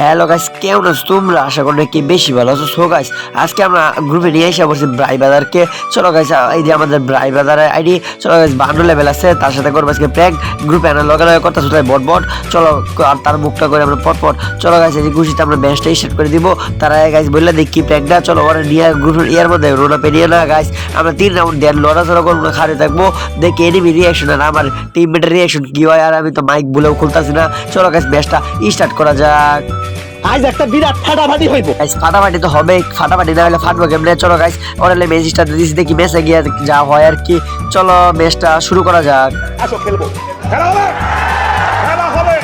Hello guys কেমন আছো তোমরা? আশা করি কি বেশি ভালো আছো। সো গাইস আজকে আমরা গ্রুপে নিয়ে এসে বলছি ব্রাই বাজারকে চলো গাইস এই যে আমাদের ব্রাই বাজারের আইডি চলো গাইস বান্ডু লেভেল আছে, তার সাথে করব আজকে প্র্যাঙ্ক গ্রুপে আনার লগে লগে কথা শুনতে বট বট। চলো, আর তার মুখটা করে আমরা পট পট। চলো গাইস এই যে খুশিতে আমরা ম্যাচটা স্টার্ট করে দিব। তারা গাইস বললে দেখি প্র্যাঙ্কটা চলো, ওরা নিয়ে গ্রুপের ইয়ার মধ্যে রোনা পেরিয়ে না গাইস আমরা তিন রাউন্ড দেন, লড়াচড়া করব না, খাড়ে থাকব। দেখি এনিমি রিয়াকশন আর আমার টিমমেটের রিয়াকশন কি হয়, আর আমি তো মাইক বলেও খুলতাছি না। চলো গাইস ম্যাচটা স্টার্ট করা যাক। আজ একটা বিরাট ফাটাফাটি হইব। গাইস ফাটাফাটি তো হবে ফাটাফাটি না হলে ফাটবো কেমনে? চলো গাইস দিছি দেখি গিয়ে যা হয় আর কি। চলো ম্যাচটা শুরু করা যাক। আসো খেলব। খেলা হবে! খেলা হবে!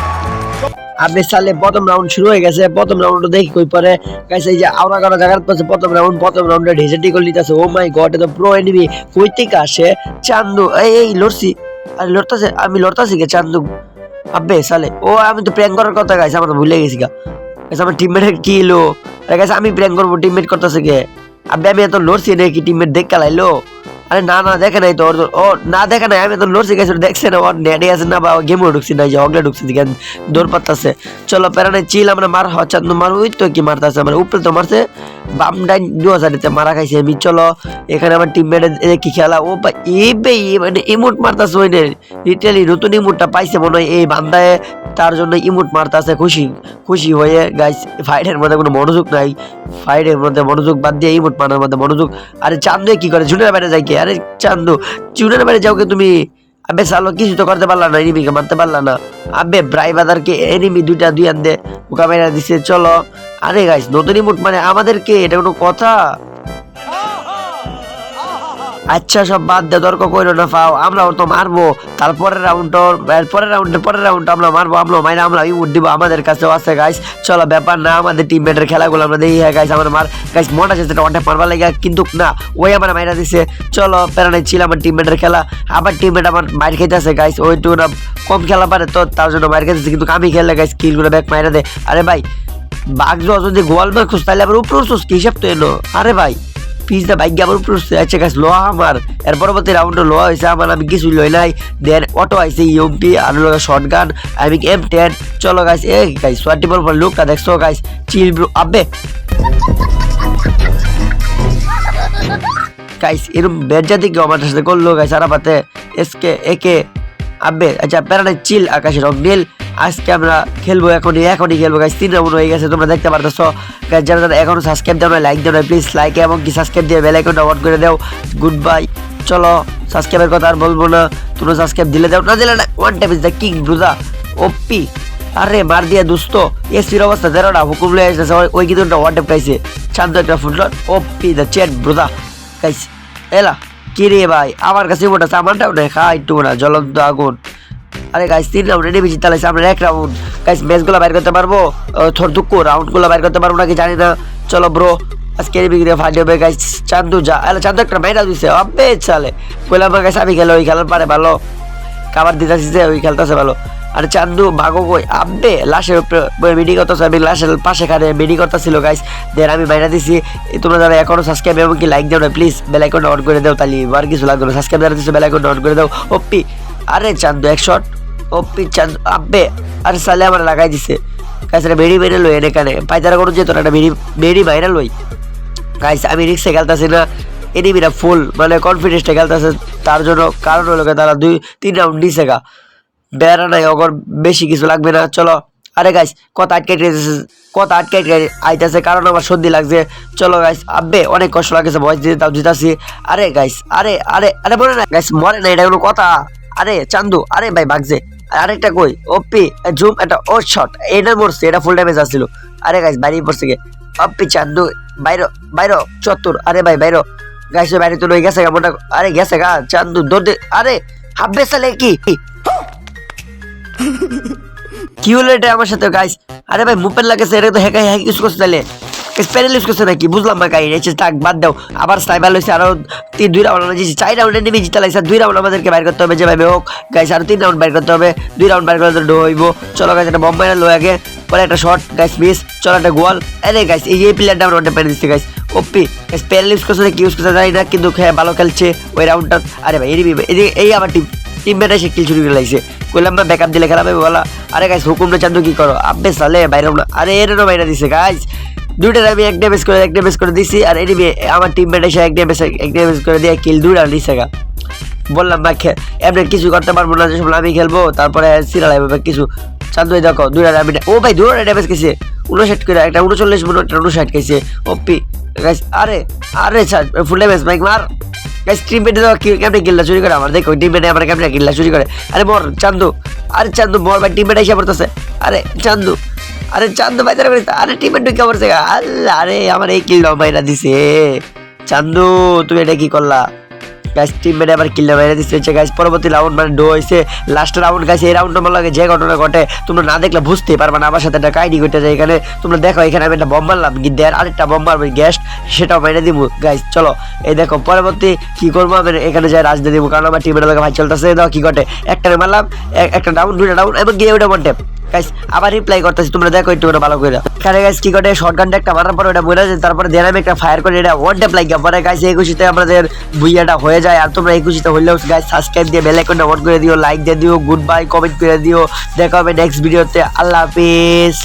আপনি সালে প্রথম রাউন্ড শুরু হয়ে গেছে। প্রথম রাউন্ড দেখি কই পরে গাইস এই যে আওরা করা জায়গার পাশে প্রথম রাউন্ড প্রথম রাউন্ডে টিকল নিতেছে। ও মাই গড এটা তো প্রো এনিমি কই থেকে আসে? চান্দু এই এই লড়ছি। আরে লড়তাছে? আমি লড়তাছি কে চান্দু? আব্বে সালে। ও আমি তো প্র্যাঙ্ক করার কথা গাইস আমার ভুলে গেছি গা। গাইস আমার টিমমেট কি এলো আরে গাইস আমি প্র্যাঙ্ক করব টিমমেট করতেছে কে? আব্বে, আমি এত লড়ছি নাকি টিমমেট দেখ কালাইলো আরে না না, দেখে নাই তো ও, না, দেখে নাই, আমি তো লড়ছি গেছি দেখছে না, ওর নেটে আছে না, বা গেমও ঢুকছি না যে অগলে ঢুকছি দিকে দৌড় পাতাছে। চলো, প্যারানে চিল আমরা মার, হচ্ছে মার ওই তো কি মারতেছে, আমার উপরে তো মারছে। বাম ডাইন দু হাজারিতে মারা খাইছে, আমি চলো, এখানে আমার টিমমেটের কি খেলা? ও এ বে মানে ইমোট মারতাছে ওই লিটারালি নতুন ইমোটটা পাইছে মনে হয়, এই বান্দায় তার জন্য ইমোট মারতাছে, খুশি খুশি হয়ে গাইস ফাইটের মধ্যে কোনো মনোযোগ নাই ফাইটের মধ্যে মনোযোগ বাদ দিয়ে ইমোট মারার মধ্যে মনোযোগ। আরে চান্দু কি করে? ঝুনের বাইরে যাই কি? আরে চান্দু, চুনের বাইরে যাও কে তুমি? আবে সালো, কিছু তো করতে পারলা না এনিমিকে মারতে পারলা না। আবে ব্রাই বাজারকে এনিমি দুইটা দুই আন দে দিছে, চলো। আরে গাইস নতুন ইমোট মানে আমাদেরকে এটা কোনো কথা? আচ্ছা সব বাদ দে, তর্ক কইরো না পাও আমরা তো মারবো। তারপরের রাউন্ড পরের রাউন্ডের পরের রাউন্ড আমরা মারবো আমরা মাইনা আমরা ইমোট দিব, আমাদের কাছেও আছে গাইস চলো, ব্যাপার না, আমাদের টিমমেটের খেলাগুলো আমরা দেখি হ্যাঁ গাইস আমার মার। গাইস মনে আছে যেটা অনেক মারবার লাগে, কিন্তু না, ওই আমার মাইরা দিছে। চলো, প্যারানাই ছিল আমার টিমমেটের খেলা। আবার টিমমেট আমার মাইর খাইতেছে গাইস ওইটু না কম খেলা পারে তো, তার জন্য মাইর খেতেছে কিন্তু আমি খেললে গাইস কিলগুলো ব্যাক মাইরা দে। আরে ভাই বাঘ যদি গোয়াল খুঁজ তাহলে আবার উপরে উঠছোস কি হিসাব তো এলো আরে ভাই পিসটা বাইক আবার উপরে উঠছে আচ্ছা গাছ, লোহা আমার। এর পরবর্তী রাউন্ড লোহা হয়েছে আমার, আমি কিছু লই নাই। দেন অটো আইছে ইউএমপি আর লোক শর্ট গান আমি এম টেন চলো গাইস এ গাইস সোয়াটি বল লুকটা দেখছ গাইস চিল ব্রো আবে গাইস এরকম বেজ্জাতি কেউ আমার সাথে করল গাইস আর পাতে এসকে একে আবে আচ্ছা প্যারাডাই চিল আকাশের নীল। আজকে আমরা খেলব এখনই এখনই খেলব গাইস তিন রাউন্ড হয়ে গেছে, তোমরা দেখতে পারতেছো। গাইস যারা যারা এখনও সাবস্ক্রাইব দাও লাইক না প্লিজ লাইক এবং কি সাবস্ক্রাইব দিয়ে বেল আইকনটা অন করে দাও। গুড বাই চলো সাবস্ক্রাইবের কথা আর বলব না। তোমরা সাবস্ক্রাইব দিলে দাও, না দিলে না one time is the king ব্রুদা OP আরে, মার দিয়ে, দুস্ত। এসির অবস্থা দেখো না, হুকুম লয়ে আসতেছে, ওই- কিন্তু ওয়ান টাইম পাইছে? শান্ত একটা ফুটবল ওপি দ্য চেট ব্রুদা গাইস এলা কি রে ভাই, আমার কাছে মোটা সামানটাও নেই, খা, একটু না, জ্বলন্ত আগুন। আরে গাইস তিন রাউন্ড এনে বেশি তাহলে আমরা এক রাউন্ড গাইস ম্যাচগুলো বাইর করতে পারব? থর দুঃখ রাউন্ডগুলো বাইর করতে পারব নাকি জানি না। চলো ব্রো আজকে এনে ফাইট হবে গাইস চান্দু যা আরে, চান্দু একটা মাইরা দিছে আবে চালে। কইলাম গাইস আমি খেলে, ওই খেলার পারে ভালো। খাবার দিতেছি যে, ওই খেলতেছে ভালো। আরে, চান্দু, ভাগো কই? আব্বে, লাশের মেডি করতেছে, আমি লাশের পাশে খানে মেডি করতেছিল গাইস দেন আমি বাইরে দিছি। তোমরা যারা এখনও সাবস্ক্রাইব এবং কি লাইক দাও না প্লিজ বেল আইকনটা অন করে দাও, তাহলে আর কিছু লাগবে না। সাবস্ক্রাইব যারা দিচ্ছে বেল আইকনটা অন করে দাও। ওপি আরে, চান্দু, এক শট ওপি চান্দু আব্বে, আর সালে আমার লাগাই দিছে। গাইস রে মেডি মেরে লই এনে কানে। পাইতারা করুন যেত না, একটা মেডি মেডি বাইরে লই। গাইস, আমি রিক্সে খেলতেছি না এনিমিরা ফুল মানে কনফিডেন্সটা খেলতেছে। তার জন্য কারণ হলো তারা দুই তিন রাউন্ড নিছে গা। বেড়া নাই, অগর বেশি কিছু লাগবে না। চলো, আরে গাইস, কত আটকে কত আটকে আইতেছে, কারণ আমার সর্দি লাগছে। চলো গাইস, আব্বে, অনেক কষ্ট লাগছে ভয়েস দিতে তাও দিতাছি। আরে গাইস, আরে আরে আরে মরে না গাইস, মরে না এটা কোনো কথা। আরে, চান্দু, আরে ভাই, বাগছে। আরেকটা কই? ওপি জুম একটা ও শট এটা মরছে, এটা ফুল ড্যামেজ আসছিল। আরে গাইস বাইরে পড়ছে গে অপি চান্দু, বাইরো বাইরো, চত্বর। আরে ভাই, বাইরো। গাইস বাইরে তো লই গেছে গা মোটা আরে গেছে গা, চান্দু দৌড় আরে হাব্বে সালে কি? কি হলো এটা আমার সাথে গাইস আরে ভাই মুপের লাগেছে এটা তো হ্যাক হ্যাক ইউজ করছে তাহলে। স্প্যারেল ইউজ করছে নাকি? বুঝলাম না গাই এসে তাক বাদ দাও। আবার স্নাইপার লইছে, আরও তিন, দুই রাউন্ড আমরা চার রাউন্ডে নেমে জিতে লাগছে, দুই রাউন্ড আমাদেরকে বাইর করতে হবে, যেভাবে হোক। গাইস আরও তিন রাউন্ড বাইর করতে হবে। দুই রাউন্ড বাইর করতে ডো চলো গাইস একটা বম্বাই লো আগে। পরে একটা শট গাইস মিস চলো, একটা গোয়াল আরে গাইস এই প্লেয়ারটা আমরা ওটা পেরে দিচ্ছি গাইস ওপি স্প্যারেল ইউজ করছে নাকি ইউজ করছে জানি না, কিন্তু হ্যাঁ ভালো খেলছে ওই রাউন্ডটা আরে ভাই, এই এই আবার টিম টিম মেটা সে কিল চুরি করে লাগছে কইলাম না ব্যাকআপ দিলে হবে বলা। আরে গাইস হুকুম না চান্দু, কি করো? আব্বে, সালে, বাইরে আরে এরও বাইরে দিছে গাইস দুইটার আমি এক ড্যামেজ করে এক ড্যামেজ করে দিছি, আর এনিমি আমার টিমমেট এসে এক ড্যামেজ এক ড্যামেজ করে দিয়ে কিল দুইটা দিছে গা। বললাম বা এমনি কিছু করতে পারব না যে সময় আমি খেলব, তারপরে সিরিয়াল হবে কিছু চান্দু এই দেখো, দুইটা আমি ও ভাই দুটো ড্যামেজ খেয়েছে উনষাট করে একটা উনচল্লিশ মিনিট একটা উনষাট খেয়েছে ওপি গাইস আরে আরে ফুল ড্যামেজ বাইক মার। গাইস টিম বেটে দাও কি কেমনে কিল্লা চুরি করে আমার? দেখো টিমমেটে আমার কেমনে কিল্লা চুরি করে? আরে মর, চান্দু। আরে চান্দু, মর ভাই টিম বেটে এসে পড়তেছে। আরে, চান্দু। আরে চান্দু ভাই তারা আরে টিম ঢুকে পড়ছে আল্লাহ, আরে আমার এই কিল ভাইরা দিছে। চান্দু, তুমি এটা কি করলা? গাইস টিম মেটে আবার কিল্লা মেরে দিচ্ছে গাইস পরবর্তী রাউন্ড মানে ডো হয়েছে লাস্ট রাউন্ড গাইস এই রাউন্ডটা লাগে যে ঘটনা ঘটে, তোমরা না দেখলে বুঝতেই পারবে না। আমার সাথে একটা কাহিনী ঘটে যায় এখানে। তোমরা দেখো, এখানে আমি একটা বম মারলাম। গিয়ে দেয়ার আরেকটা বম মারবো গ্যাস সেটাও মেরে দিব গাইস চলো। এই দেখো, পরবর্তী কি করব আমি? এখানে যাই, রাজ দিয়ে দিব কারণ আমার টিমের লোক ভাই চলতেছে। দেখো কি ঘটে। একটা মারলাম একটা ডাউন দুইটা ডাউন এবং গিয়ে ওটা মন্টে গাইস আবার রিপ্লাই করতেছি, তোমরা দেখো একটু ভালো করে। এখানে গাইস কি করে শর্টগানটা একটা মারার পর ওটা মরে যায়, তারপরে দেন আমি একটা ফায়ার করে, এটা ওয়ান ট্যাপ লাগিয়ে পরে গাইস এই খুশিতে আমাদের বুইয়াটা হয়ে যায়, আর তোমরা একুশিতে হইলেও গাইস সাবস্ক্রাইব দিয়ে বেল আইকনটা অন করে দিও লাইক দিয়ে দিও গুড বাই কমেন্ট করে দিও। দেখা হবে নেক্সট ভিডিওতে আল্লাহ হাফিজ।